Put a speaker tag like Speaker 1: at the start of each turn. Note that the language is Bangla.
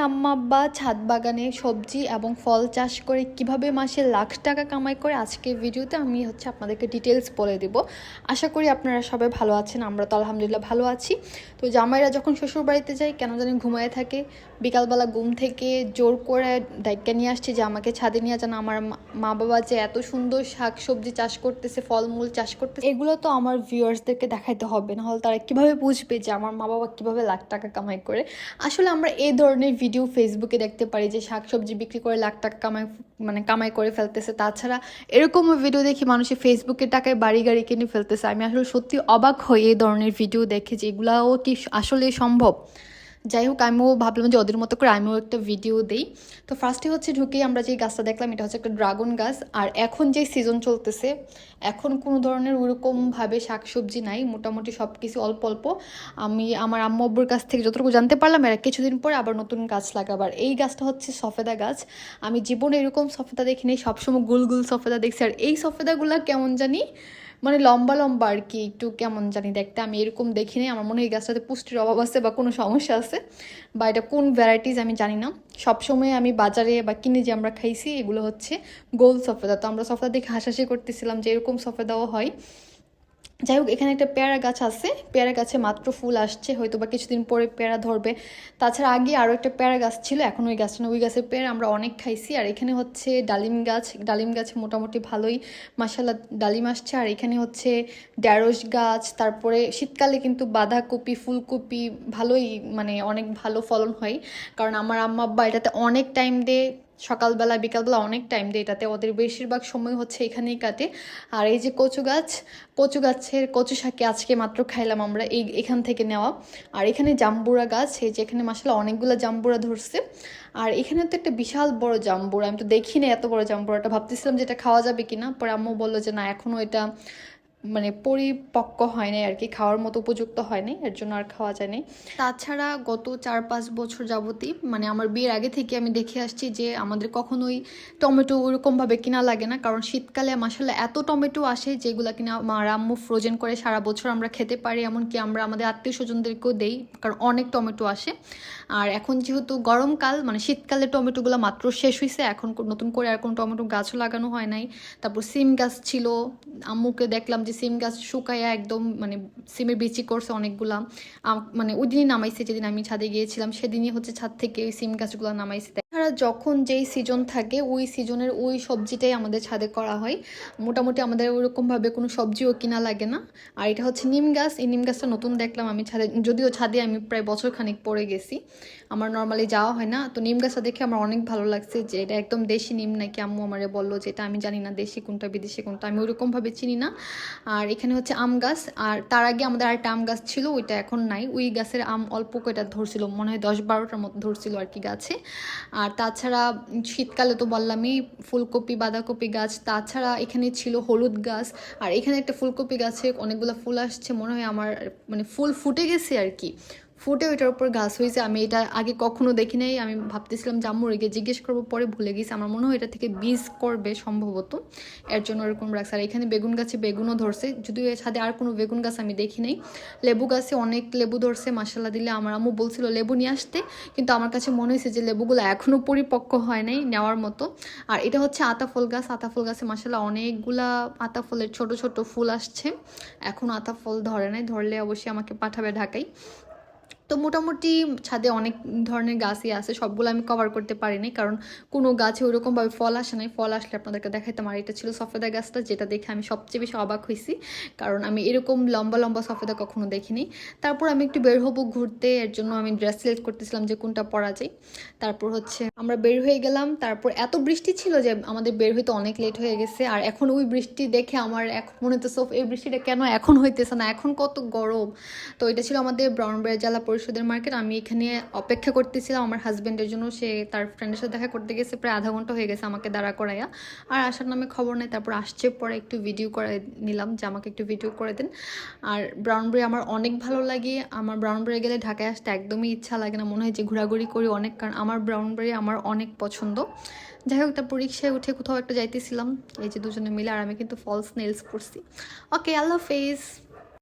Speaker 1: আম্মা আব্বা ছাদ বাগানে সবজি এবং ফল চাষ করে কীভাবে মাসে লাখ টাকা কামাই করে আজকের ভিডিওতে আমি হচ্ছে আপনাদেরকে ডিটেলস বলে দিব। আশা করি আপনারা সবাই ভালো আছেন, আমরা তো আলহামদুলিল্লাহ ভালো আছি। তো জামাইরা যখন শ্বশুর বাড়িতে যায়, কেন জানি ঘুমায় থাকে, বিকালবেলা ঘুম থেকে জোর করে দায়িত্ব নিয়ে আসছে যে আমাকে ছাদে নিয়ে যেন, আমার মা- বাবা যে এত সুন্দর শাক সবজি চাষ করতেছে, ফলমূল চাষ করতেছে, এগুলো তো আমার ভিউয়ার্সদেরকে দেখাইতে হবে না হলে তারা কীভাবে বুঝবে যে আমার মা বাবা কীভাবে লাখ টাকা কামাই করে। আসলে আমরা এই ধরনের ভিডিও ফেসবুকে দেখতে পারি যে শাকসবজি বিক্রি করে লাখ টাকা কামাই মানে কামাই করে ফেলতেছে। তাছাড়া এরকম ভিডিও দেখি মানুষের ফেসবুকে টাকায় বাড়ি গাড়ি কিনে ফেলতেছে। আমি আসলে সত্যি অবাক হই এই ধরনের ভিডিও দেখে যে এগুলাও কি আসলে সম্ভব? যাই হোক, আমিও ভাবলাম যে ওদের মতো করে আমিও একটা ভিডিও দিই। তো ফার্স্টে হচ্ছে ঢুকেই আমরা যে গাছটা দেখলাম, এটা হচ্ছে একটা ড্রাগন গাছ। আর এখন যে সিজন চলতেছে, এখন কোনো ধরনের ওরকমভাবে শাকসবজি নাই, মোটামুটি সব কিছু অল্প অল্প। আমি আমার আম্মু আব্বুর কাছ থেকে যতটুকু জানতে পারলাম, এরা কিছুদিন পরে আবার নতুন গাছ লাগাবার। এই গাছটা হচ্ছে সফেদা গাছ। আমি জীবনে এরকম সফেদা দেখিনি, সবসময় গুল গুল সফেদা দেখছি। আর এই সফেদাগুলো কেমন জানি মানে লম্বা লম্বা আর কি, একটু কেমন জানি দেখতে। আমি এরকম দেখি দেখিনি আমার মনে হয় এই গাছটাতে পুষ্টির অভাব আছে বা কোনো সমস্যা আছে। বা এটা কোন ভ্যারাইটিস আমি জানি না। সবসময় আমি বাজারে বা কিনে যে আমরা খাইছি, এগুলো হচ্ছে গোল সফেদা। তো আমরা সফেদা দেখে হাসাহাসি করতেছিলাম যে এরকম সফেদাও হয়। যাই হোক এখানে একটা পেয়ারা গাছ আছে। পেয়ারা গাছে মাত্র ফুল আসছে হয়তো বা কিছুদিন পরে পেয়ারা ধরবে। তাছাড়া আগে আরও একটা পেয়ারা গাছ ছিল, এখন ওই গাছটা ওই গাছের পেয়ারা আমরা অনেক খাইছি। আর এখানে হচ্ছে ডালিম গাছ, ডালিম গাছে মোটামুটি ভালোই মাসাল্লাহ ডালিম আসছে। আর এখানে হচ্ছে ঢ্যাঁড়স গাছ, তারপরে শীতকালে কিন্তু বাঁধাকপি, ফুলকপি ভালোই মানে অনেক ভালো ফলন হয়। কারণ আমার আম্মা আব্বা এটাতে অনেক টাইম দিয়ে সকালবেলা, বিকালবেলা অনেক টাইম দেয় এটাতে। ওদের বেশিরভাগ সময় হচ্ছে এখানেই কাটে। আর এই যে কচু গাছ, কচু গাছের কচু শাকে আজকে মাত্র খাইলাম আমরা এই, এখান থেকে নেওয়া। আর এখানে জাম্বুরা গাছ, এই যে এখানে মাসালে অনেকগুলো জাম্বুরা ধরছে। আর এখানে তো একটা বিশাল বড় জাম্বুরা, আমি তো দেখি না এত বড় জাম্বুরাটা। ভাবতেছিলাম যে এটা খাওয়া যাবে কিনা, পরে আম্মু বলল যে না এখনও এটা মানে পরিপক্ক হয় নাই আর কি, খাওয়ার মতো উপযুক্ত হয় নাই, এর জন্য আর খাওয়া যায় নাই। তাছাড়া গত চার পাঁচ বছর যাবতই মানে আমার বিয়ের আগে থেকে আমি দেখে আসছি যে আমাদের কখনোই টমেটো ওরকমভাবে কিনা লাগে না, কারণ শীতকালে মাসাল্লাহ এত টমেটো আসে যেগুলো কিনা আমার আম্মু ফ্রোজেন করে সারা বছর আমরা খেতে পারি, এমনকি আমরা আমাদের আত্মীয় স্বজনদেরকেও দেই, কারণ অনেক টমেটো আসে। আর এখন যেহেতু গরমকাল মানে শীতকালে টমেটোগুলো মাত্র শেষ হয়েছে এখন নতুন করে আর কোনো টমেটো গাছও লাগানো হয় নাই। তারপর সিম গাছ ছিল আম্মুকে দেখলাম যে সিম গাছ শুকাইয়া একদম মানে সিমের বিচি করছে অনেকগুলা। মানে ওই দিনই নামাইছে, যেদিন আমি ছাদে গিয়েছিলাম, সেদিনই হচ্ছে ছাদ থেকে ওই সিম গাছগুলো নামাইছে। যখন যেই সিজন থাকে, ওই সিজনের ওই সবজিটাই আমাদের ছাদে করা হয়। মোটামুটি আমাদের ওরকমভাবে কোনো সবজিও কিনা লাগে না। আর এটা হচ্ছে নিম গাছ। এই নিম গাছটা নতুন দেখলাম আমি ছাদে, যদিও ছাদে আমি প্রায় বছর খানিক পরে গেছি। আমার নর্মালি যাওয়া হয় না। তো নিম গাছটা দেখে আমার অনেক ভালো লাগছে যে এটা একদম দেশি নিম নাকি আম্মু আমারে বলল যে এটা আমি জানি না দেশি কোনটা, বিদেশি কোনটা, আমি ওরকমভাবে চিনি না। আর এখানে হচ্ছে আম গাছ। আর তার আগে আমাদের আর আরেকটা আম গাছ ছিল, ওইটা এখন নাই। ওই গাছের আম অল্প কয়টা ধরছিল, মনে হয় দশ বারোটার মতো ধরছিল আর কি গাছে। আর তাছাড়া শীতকালে তো বললামই ফুলকপি, বাঁধাকপি গাছ, তাছাড়া এখানে ছিল হলুদ গাছ। আর এখানে একটা ফুলকপি গাছে অনেকগুলো ফুল আসছে, মনে হয় আমার মানে ফুল ফুটে গেছে আর কি। ফুটে ওইটার উপর গাছ হয়েছে। আমি এটা আগে কখনো দেখি নাই। আমি ভাবতেছিলাম জাম্মু রেগে জিজ্ঞেস করব, পরে ভুলে গেছি। আমার মনে হয় এটা থেকে বীজ করবে সম্ভবত। এর জন্য এরকম রাখছে। আর এখানে বেগুন গাছে বেগুনও ধরছে। যদিও এর সাথে আর কোনো বেগুন গাছ আমি দেখি নাই। লেবু গাছে অনেক লেবু ধরছে মাসাল্লা দিলে। আমার আম্মু বলছিল, লেবু নিয়ে আসতে। কিন্তু আমার কাছে মনে হয়েছে যে, লেবুগুলো এখনও পরিপক্ক হয় নাই নেওয়ার মতো। আর এটা হচ্ছে আতাফল গাছ। আতাফল গাছে মাসাল্লা অনেকগুলা আতাফলের ছোট ছোট ফুল আসছে। এখন আতাফল ধরে নাই। ধরলে অবশ্যই আমাকে পাঠাবে ঢাকায়। তো মোটামুটি ছাদে অনেক ধরনের গাছই আছে, সবগুলো আমি কভার করতে পারিনি, কারণ কোনো গাছে ওরকমভাবে ফল আসে নাই। ফল আসলে আপনাদেরকে দেখাইতাম, আর এটা ছিল সফেদা গাছটা, যেটা দেখে আমি সবচেয়ে বেশি অবাক হয়েছি কারণ আমি এরকম লম্বা লম্বা সফেদা কখনো দেখিনি। তারপর আমি একটু বের হব ঘুরতে, এর জন্য আমি ড্রেস সিলেক্ট করতেছিলাম যে কোনটা পরা যায়। তারপর হচ্ছে আমরা বের হয়ে গেলাম, তারপর এত বৃষ্টি ছিল যে আমাদের বের হইতে অনেক লেট হয়ে গেছে, আর এখন ওই বৃষ্টি দেখে আমার এখন মনে সব এই বৃষ্টিটা কেন এখন হইতেছে না? এখন কত গরম। তো এটা ছিল আমাদের ব্রাউনবাড়ি জেলা পরিষদের মার্কেট আমি এখানে অপেক্ষা করতেছিলাম। আমার হাজব্যান্ডের জন্য সে তার ফ্রেন্ডের সাথে দেখা করতে গেছে, প্রায় আধা ঘণ্টা হয়ে গেছে আমাকে দাঁড়া করাইয়া। আর আসার নামে খবর নেই, তারপর আসছে, পরে একটু ভিডিও করে নিলাম যে আমাকে একটু ভিডিও করে দেন। আর ব্রাউনবাড়ি আমার অনেক ভালো লাগে। আমার ব্রাউনবাড়ি গেলে ঢাকায় আসতে একদমই ইচ্ছা লাগে না, মনে হয় যে ঘোরাঘুরি করি অনেক, কারণ আমার ব্রাউনবাড়ি আমার অনেক পছন্দ। যাই হোক, তারপর রিক্সায় উঠে কোথাও একটা যাইতেছিলাম। এই যে দুজনে মিলে, আর আমি কিন্তু ফলস নেলস পরছি। ওকে আল্লাহ হাফেজ।